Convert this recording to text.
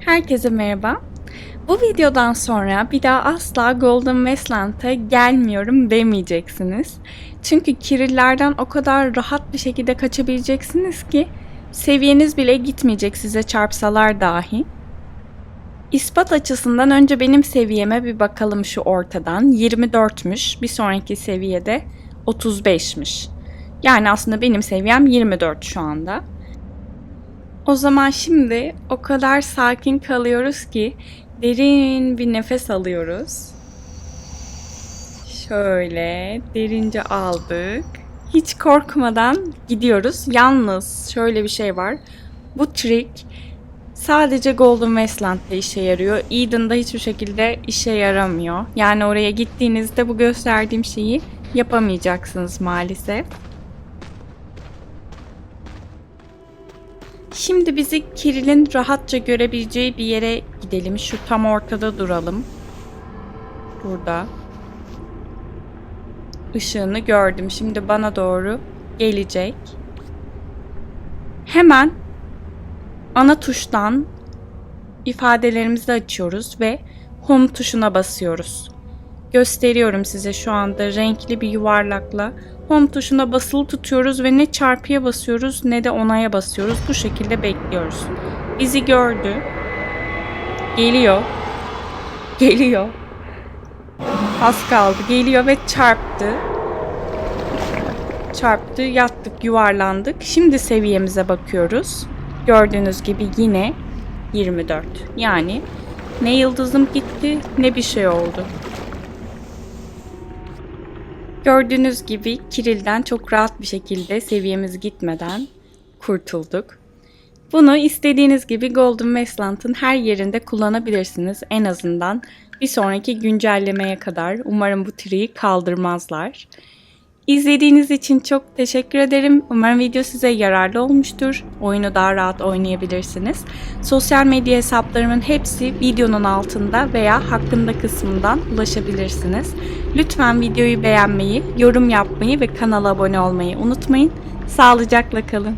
Herkese merhaba. Bu videodan sonra bir daha asla Golden Westland'e gelmiyorum demeyeceksiniz. Çünkü kirillerden o kadar rahat bir şekilde kaçabileceksiniz ki seviyeniz bile gitmeyecek size çarpsalar dahi. İspat açısından önce benim seviyeme bir bakalım şu ortadan. 24'müş. Bir sonraki seviyede 35'miş. Yani aslında benim seviyem 24 şu anda. O zaman şimdi o kadar sakin kalıyoruz ki derin bir nefes alıyoruz. Şöyle derince aldık. Hiç korkmadan gidiyoruz. Yalnız şöyle bir şey var. Bu trik sadece Golden Westland'da işe yarıyor. Eden'da hiçbir şekilde işe yaramıyor. Yani oraya gittiğinizde bu gösterdiğim şeyi yapamayacaksınız maalesef. Şimdi bizi Kiril'in rahatça görebileceği bir yere gidelim. Şu tam ortada duralım. Burada. Işığını gördüm. Şimdi bana doğru gelecek. Hemen ana tuştan ifadelerimizi açıyoruz ve home tuşuna basıyoruz. Gösteriyorum size şu anda renkli bir yuvarlakla home tuşuna basılı tutuyoruz ve ne çarpıya basıyoruz ne de onaya basıyoruz. Bu şekilde bekliyoruz. Bizi gördü. Geliyor. Geliyor. Az kaldı. Geliyor ve çarptı. Çarptı, yattık, yuvarlandık. Şimdi seviyemize bakıyoruz. Gördüğünüz gibi yine 24. Yani ne yıldızım gitti ne bir şey oldu. Gördüğünüz gibi Kiril'den çok rahat bir şekilde seviyemiz gitmeden kurtulduk. Bunu istediğiniz gibi Golden Westland'ın her yerinde kullanabilirsiniz. En azından bir sonraki güncellemeye kadar. Umarım bu triyi kaldırmazlar. İzlediğiniz için çok teşekkür ederim. Umarım video size yararlı olmuştur. Oyunu daha rahat oynayabilirsiniz. Sosyal medya hesaplarımın hepsi videonun altında veya hakkında kısmından ulaşabilirsiniz. Lütfen videoyu beğenmeyi, yorum yapmayı ve kanala abone olmayı unutmayın. Sağlıcakla kalın.